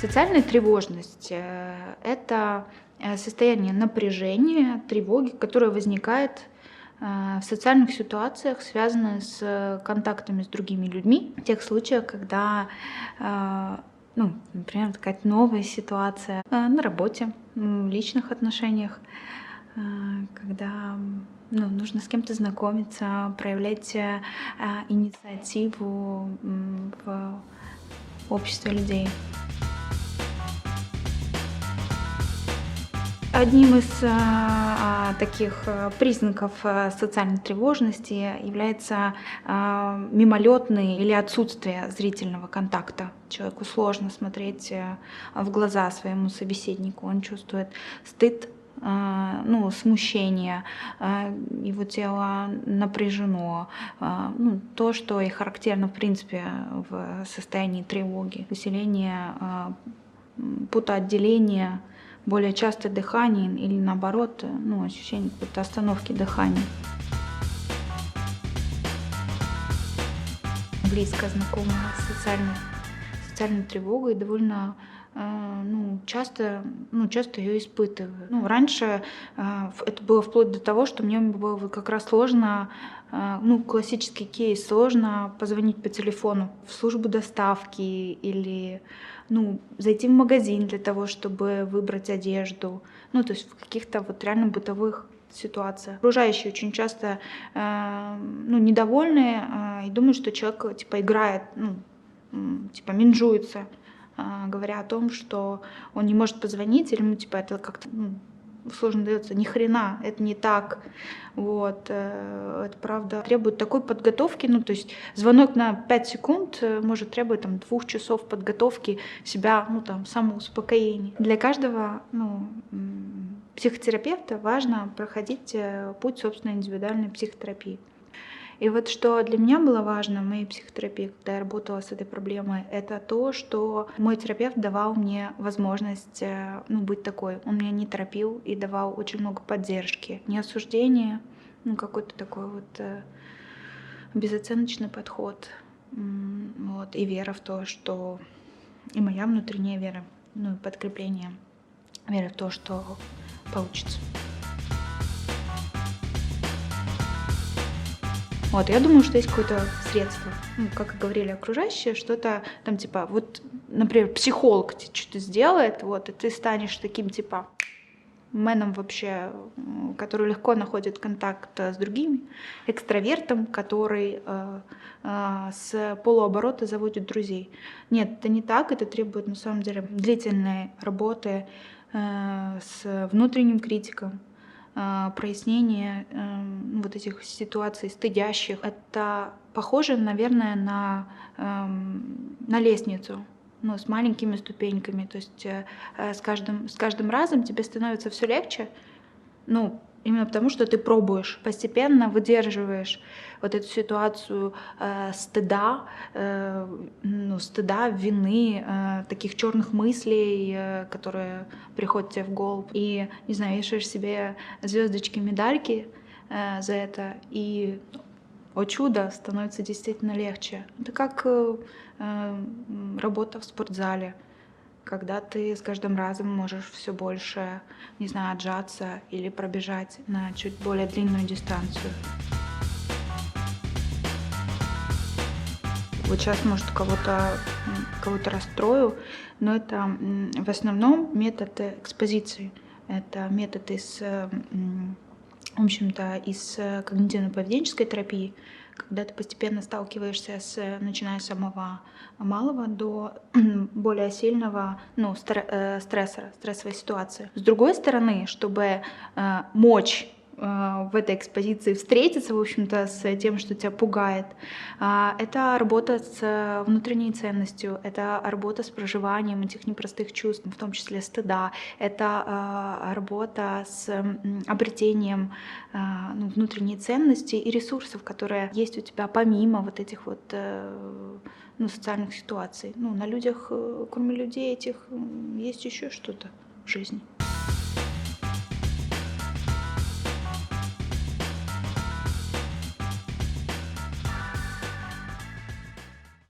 Социальная тревожность э, – это э, состояние напряжения, тревоги, которое возникает э, в социальных ситуациях, связанных с контактами с другими людьми, в тех случаях, когда, ну, например, какая-то новая ситуация на работе, в личных отношениях, когда ну, нужно с кем-то знакомиться, проявлять инициативу в обществе людей. Одним из а, таких а, признаков а, социальной тревожности является мимолетный или отсутствие зрительного контакта. Человеку сложно смотреть в глаза своему собеседнику, он чувствует стыд, ну, смущение, его тело напряжено, ну, то, что и характерно, в принципе, в состоянии тревоги. Население путоотделения, более частое дыхание или наоборот, ну, ощущение какой-то остановки дыхания. Близко знакомая с социальной, социальной тревогой довольно э, ну, часто, ну, часто ее испытываю. Ну, раньше э, это было вплоть до того, что мне было как раз сложно, э, ну, классический кейс, сложно позвонить по телефону в службу доставки или ну, зайти в магазин для того, чтобы выбрать одежду, ну, то есть в каких-то вот реально бытовых ситуациях. Окружающие очень часто э, ну, недовольны э, и думают, что человек типа играет, ну, типа минжуется, э, говоря о том, что он не может позвонить, или ему типа это как-то ну, сложно дается. Ни хрена, это не так. Вот, э, это правда требует такой подготовки. Ну, то есть звонок на 5 секунд э, может требовать там, двух часов подготовки себя, ну, там, самоуспокоения. Для каждого ну, психотерапевта важно проходить э, путь собственной индивидуальной психотерапии. И вот что для меня было важно в моей психотерапии, когда я работала с этой проблемой, это то, что мой терапевт давал мне возможность э, ну, быть такой. Он меня не торопил и давал очень много поддержки, не осуждения, ну какой-то такой вот э, безоценочный подход. Вот, и вера в то, что и моя внутренняя вера, ну и подкрепление веры в то, что получится. Вот, я думаю, что есть какое-то средство. Ну, как и говорили окружающие, что-то там типа, вот, например, психолог что-то сделает, вот, и ты станешь таким типа меном вообще, который легко находит контакт с другими, экстравертом, который э, э, с полуоборота заводит друзей. Нет, это не так, это требует на самом деле длительной работы э, с внутренним критиком, прояснение эм, вот этих ситуаций стыдящих. Это похоже, наверное, на, эм, на лестницу, ну, с маленькими ступеньками. То есть э, с каждым, с каждым разом тебе становится все легче. Ну, Именно потому, что ты пробуешь, постепенно выдерживаешь вот эту ситуацию э, стыда, э, ну, стыда, вины, э, таких черных мыслей, э, которые приходят тебе в голову. И, не знаю, вешаешь себе звездочки, медальки э, за это, и, о чудо, становится действительно легче. Это как э, э, работа в спортзале когда ты с каждым разом можешь все больше, не знаю, отжаться или пробежать на чуть более длинную дистанцию. Вот сейчас, может, кого-то кого, -то, расстрою, но это в основном метод экспозиции. Это метод из, в общем-то, из когнитивно-поведенческой терапии, когда ты постепенно сталкиваешься с, начиная с самого малого до более сильного ну, э, стрессора, стрессовой ситуации. С другой стороны, чтобы э, мочь Э, в этой экспозиции встретиться, в общем-то, с тем, что тебя пугает. А, это работа с внутренней ценностью, это работа с проживанием этих непростых чувств, в том числе стыда, это а, работа с обретением а, ну, внутренней ценности и ресурсов, которые есть у тебя помимо вот этих вот э, ну, социальных ситуаций. Ну, на людях, э, кроме людей этих, есть еще что-то в жизни.